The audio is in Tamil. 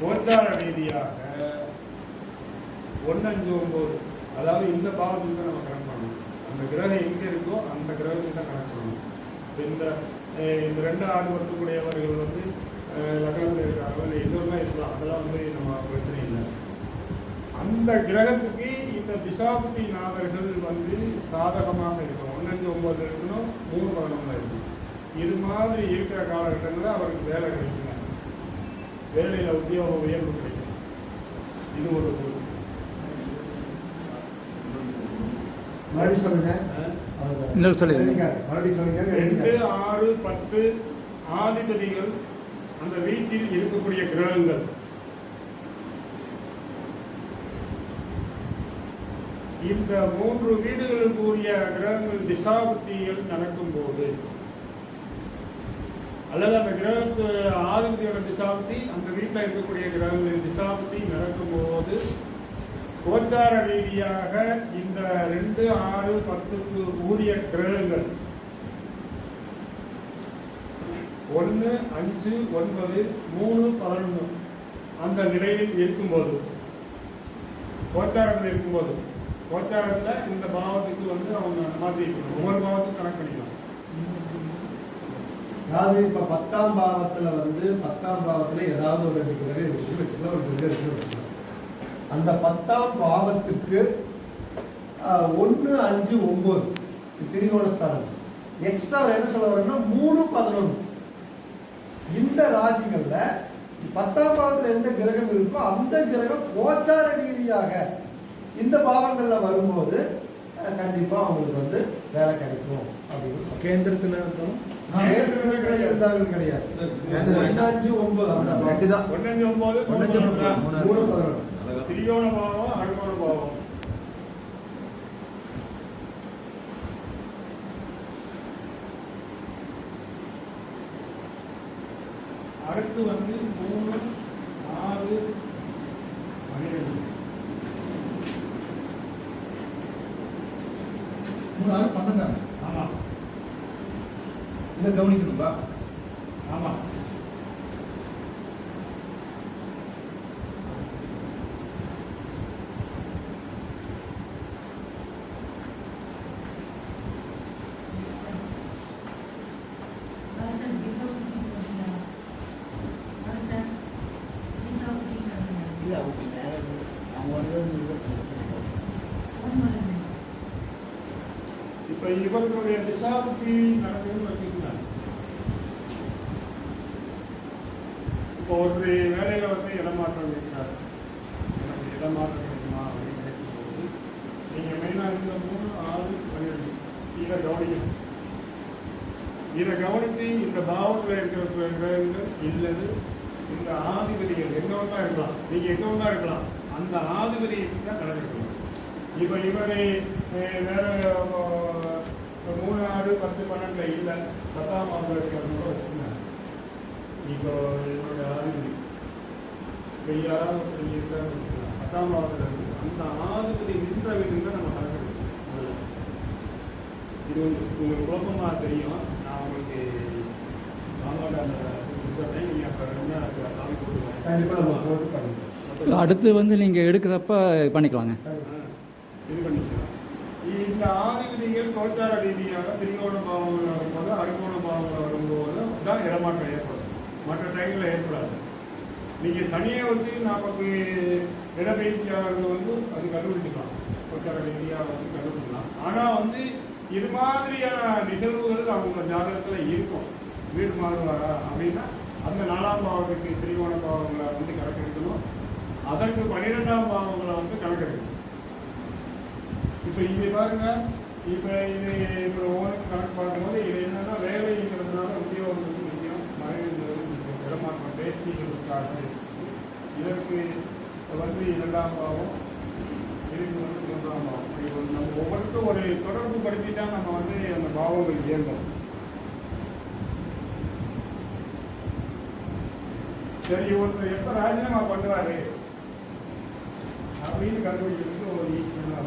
கோச்சார ரீதியாக ஒன்று அஞ்சு ஒம்பது அதாவது இந்த பாவத்துக்கு தான் நம்ம கணக்கு பண்ணணும். அந்த கிரகம் எங்கே இருக்கோ அந்த கிரகத்துக்கு தான் கணக்கு பண்ணணும். இந்த இந்த ரெண்டு ஆறு வந்து லக்னத்தில் இருக்காங்க. இல்லை எதுவுமே இருக்கலாம் அதெல்லாம் வந்து நம்ம பிரச்சனை இல்லை. அந்த கிரகத்துக்கு இந்த திசாபுத்தி நாதர்கள் வந்து சாதகமாக இருக்கணும். ஒன்னஞ்சு ஒம்பது இருக்கணும் மூணு பதினொன்று இருக்கணும். இது மாதிரி இருக்கிற காலகட்டங்களில் அவருக்கு வேலை கிடைக்கும். வேலையில் உத்தியோக உயர்வு கிடைக்கும் இது ஒரு மறுபடியும் சொல்லுங்க சொல்லுங்க. எழுதிங்க. மறுபடியும் சொல்லுங்க ரெண்டு. ஆறு பத்து ஆதிபதிகள் அந்த வீட்டில் இருக்கக்கூடிய கிரகங்கள் இந்த மூன்று வீடுகளுக்கு உரிய கிரகங்கள் திசாபுத்திகள் நடக்கும்போது அல்லது அந்த கிரகத்து ஆதிபதியோட திசாபுத்தி அந்த வீட்டில் இருக்கக்கூடிய கிரகங்களின் திசாபுத்தி நடக்கும்போது கோச்சார ரீதியாக இந்த ரெண்டு ஆறு பத்துக்கு ஊதிய கிரகங்கள் ஒன்று அஞ்சு ஒன்பது மூணு பதினொன்று அந்த நிலையில் இருக்கும்போது கோச்சாரத்தில் இருக்கும்போது கோச்சாரத்தில் இந்த பாவத்துக்கு வந்து அவங்க மாற்றி ஒவ்வொரு பாவத்துக்கும் கணக்கு பண்ணிக்கலாம் அதாவது இப்ப பத்தாம் பாவத்துல வந்து பத்தாம் பாவத்துல ஏதாவது ஒரு ரெண்டு கிரகம் இருக்கு வச்சுக்கலாம் ஒரு கிரகம் இருக்கு வச்சுக்கலாம் அந்த பத்தாம் பாவத்துக்கு ஒன்று அஞ்சு ஒன்பது திரிகோணஸ்தானம் எக்ஸ்ட்ரா என்ன சொல்ல வரேன்னா மூணு பதினொன்று இந்த ராசிகள்ல பத்தாம் பாவத்துல எந்த கிரகம் இருக்கோ அந்த கிரகம் கோச்சார ரீதியாக இந்த பாவங்கள்ல வரும்போது அஹ், கண்டிப்பா அவங்களுக்கு வந்து வேலை கிடைக்கும் அப்படின்னு. கேந்திரத்துல இருந்தாலும் கிடையாது. கேந்திரம் ரெண்டு. அஞ்சு ஒன்பது. அந்த ரெண்டு தான். ஒன்பது. மூணு. பதினொன்று. பாவம். அடுத்து வந்து மூணு ஆறு பன்னிரெண்டு. மூணு ஆறு பன்னெண்டாங்க ஆமா. இதை கவனிக்கணும்பா. ஆமா. அரசன் கீதா சுத்தி போட்டீங்க அரசன் கீதா இல்ல. அவங்க வர்றது இருபத்தி ஒன்று இப்ப இவர்களுடைய திசாபுத்தி நடக்குதுன்னு வச்சுக்கோங்க இப்போ ஒரு வேலையில வந்து இடமாற்றம் இருக்கிறார். எனக்கு இடமாற்றம் கிடைக்குமா அப்படின்னு கேட்கும்போது நீங்க மெயினா இருந்த மூணு ஆறு பன்னிரெண்டு இதை கவனிக்கணும். இதை கவனிச்சு இந்த பாவத்தில் இருக்கிற இல்லது இந்த ஆதிபதிகள் எங்கே ஒன்றா இருக்கலாம். நீங்க எங்கே ஒன்றா இருக்கலாம். அந்த ஆதிபதியை தான் கணக்கெடுக்கணும் இப்போ இவரை வேற மூணு ஆறு பத்து பன்னெண்டுல இல்லை. பத்தாம் மாதம் இருக்கிறது கூட வச்சுக்கோங்க இப்போ என்னோட ஆதிபதி இப்போ யாராவது ஒருத்தர் வச்சுக்கோங்க. பத்தாம் மாதத்தில் இருக்கு. அந்த ஆதிபதி நின்ற வீட்டுக்கு தான் நம்ம முதல்ல. இது உங்களுக்கு குழப்பமாக தெரியும். நான் உங்களுக்கு மாமாவோட அந்த அடுத்து வந்து நீங்கள் எடுக்கிறப்ப பண்ணிக்கலாங்க. இது பண்ணிக்கலாம் இந்த ஆதிபதிகள் கோச்சார ரீதியாக திரிகோண பாவங்கள் வரும்போது அறுகோண பாவங்கள் வரும்போது தான் இடமாற்றம் ஏற்படும். மற்ற டைமில் ஏற்படாது. நீங்கள் சனியை வச்சு நமக்கு இடப்பெயர்ச்சி வந்து அது கண்டுபிடிச்சிக்கலாம். கோச்சார ரீதியாக வந்து கண்டுபிடிச்சிக்கலாம். ஆனால் வந்து இது மாதிரியான நிகழ்வுகள் அவங்க ஜாதகத்தில் இருக்கும். வீடு மாறுவாரா அப்படின்னா அந்த நாலாம் பாவத்துக்கு திரிகோண பாவங்களை வந்து கணக்கெடுக்கணும். அதற்கு பன்னிரெண்டாம் பாவங்களை வந்து கணக்கெடுக்கணும். இப்போ இங்கே பாருங்க இப்போ இது இப்போ ஓனுக்கு கணக்கு பார்க்கும்போது இது என்னென்னா வேலைங்கிறதுனால உத்தியோகத்துக்கு முக்கியம். மனைவிங்கிறது முக்கியம். இடமாற்றம் காட்டு இதற்கு வந்து இரண்டாம் பாவம் இதுக்கு வந்து மூன்றாம் பாவம். இப்போ நம்ம ஒவ்வொருத்தரும் ஒரு தொடர்பு படுத்திட்டா நம்ம வந்து அந்த பாவங்கள் இயங்கும். சரி ஒருத்தர் எப்போ ராஜினாமா பண்ணுவாரு அப்படின்னு கண்டுபிடிக்கிறதுக்கு ஒரு ஈஸியான